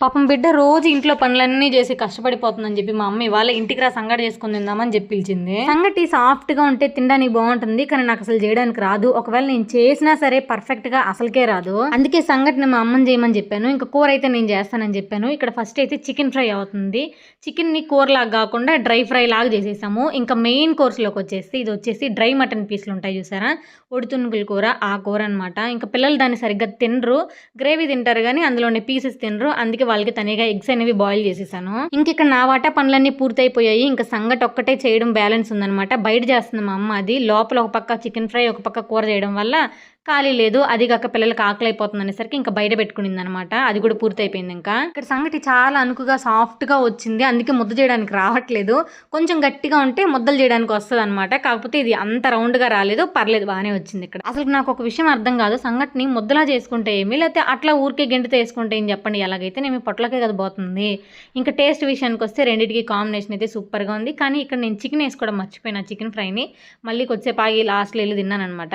పాపం బిడ్డ రోజు ఇంట్లో పనులన్నీ చేసి కష్టపడిపోతుందని చెప్పి మా అమ్మ ఇవాళ ఇంటికి రా సంగటి చేసుకుని తిందామని చెప్పి పిలిచింది. సంగటి సాఫ్ట్గా ఉంటే తినడానికి బాగుంటుంది కానీ నాకు అసలు చేయడానికి రాదు. ఒకవేళ నేను చేసినా సరే పర్ఫెక్ట్గా అసలుకే రాదు. అందుకే సంగటిని మా అమ్మని చేయమని చెప్పాను. ఇంకా కూర అయితే నేను చేస్తానని చెప్పాను. ఇక్కడ ఫస్ట్ అయితే చికెన్ ఫ్రై అవుతుంది. చికెన్ని కూరలాగా కాకుండా డ్రై ఫ్రై లాగా చేసేసాము. ఇంకా మెయిన్ కోర్స్లోకి వచ్చేసి ఇది వచ్చేసి డ్రై మటన్ పీసులు ఉంటాయి చూసారా? ఒడితునుగుల కూర ఆ కూర అనమాట ఇంకా పిల్లలు దాన్ని సరిగ్గా తినరు. గ్రేవీ తింటారు కానీ అందులోని పీసెస్ తినరు. అందుకే వాళ్ళకి తనిగా ఎగ్స్ అనేవి బాయిల్ చేసేసాను. ఇంక ఇక్కడ నా వాటా పనులన్నీ పూర్తయిపోయాయి. ఇంకా సంగటి ఒక్కటే చేయడం బ్యాలెన్స్ ఉందనమాట బయట చేస్తుంది మా అమ్మ అది. లోపల ఒక పక్క చికెన్ ఫ్రై ఒక పక్క కూర చేయడం వల్ల ఖాళీ లేదు. అది కాక పిల్లలకి ఆకలి అయిపోతుంది అనేసరికి ఇంకా బయట పెట్టుకునింది అనమాట అది కూడా పూర్తయిపోయింది ఇంకా. ఇక్కడ సంగటి చాలా అనుకుగా సాఫ్ట్గా వచ్చింది. అందుకే ముద్ద చేయడానికి రావట్లేదు. కొంచెం గట్టిగా ఉంటే ముద్దలు చేయడానికి వస్తుంది అనమాట కాకపోతే ఇది అంత రౌండ్గా రాలేదు. పర్లేదు బాగానే వచ్చింది ఇక్కడ. అసలు నాకు ఒక విషయం అర్థం కాదు. సంగటిని ముద్దలా చేసుకుంటే ఏమి? లేకపోతే అట్లా ఊరికే గెంటితో వేసుకుంటే ఏం చెప్పండి? ఎలాగైతే నేను పొట్లకే కదా పోతుంది. ఇంకా టేస్ట్ విషయానికి వస్తే రెండింటికి కాంబినేషన్ అయితే సూపర్గా ఉంది. కానీ ఇక్కడ నేను చికెన్ వేసుకోవడం మర్చిపోయినా చికెన్ ఫ్రైని. మళ్ళీ కొద్దిసేపు ఆగి లాస్ట్లో వెళ్ళి తిన్నాను అనమాట